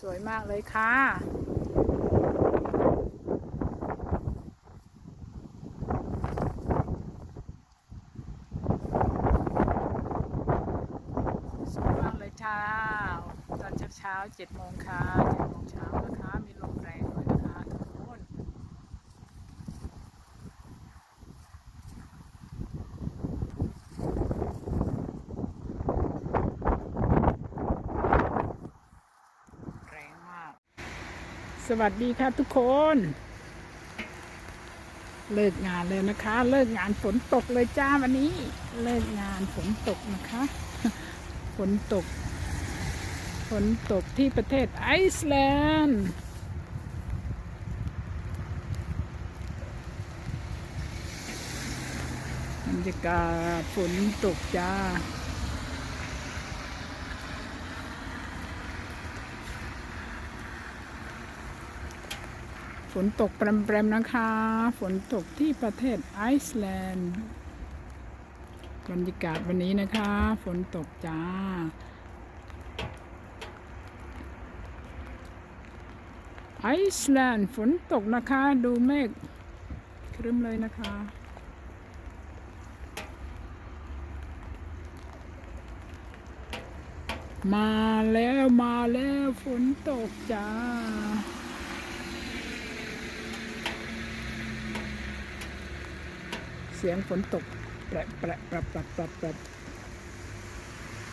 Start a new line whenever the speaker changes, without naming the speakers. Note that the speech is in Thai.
สวยมากเลยค่ะสวยมากเลยเช้าตอนเช้าเช้าเจ็ดโมงค่ะเจ็ดโมงเช้านะคะ มีลมแรงด้วยนะคะทุกคน แรงมาก สวัสดีค่ะทุกคน เลิกงานเลยนะคะ เลิกงานฝนตกเลยจ้าวันนี้ เลิกงานฝนตกนะคะ ฝนตก ฝนตกที่ประเทศไอซ์แลนด์บรรยากาศฝนตกจ้า ฝนตกแปรมๆนะคะ ฝนตกที่ประเทศไอซ์แลนด์บรรยากาศวันนี้นะคะ ฝนตกจ้า ไอซ์แลนด์ฝนตกนะคะ ดูเมฆครึ้มเลยนะคะมาแล้วมาแล้วฝนตกจ้า เสียงฝนตกแปรแปรแปรแปรแปรแปร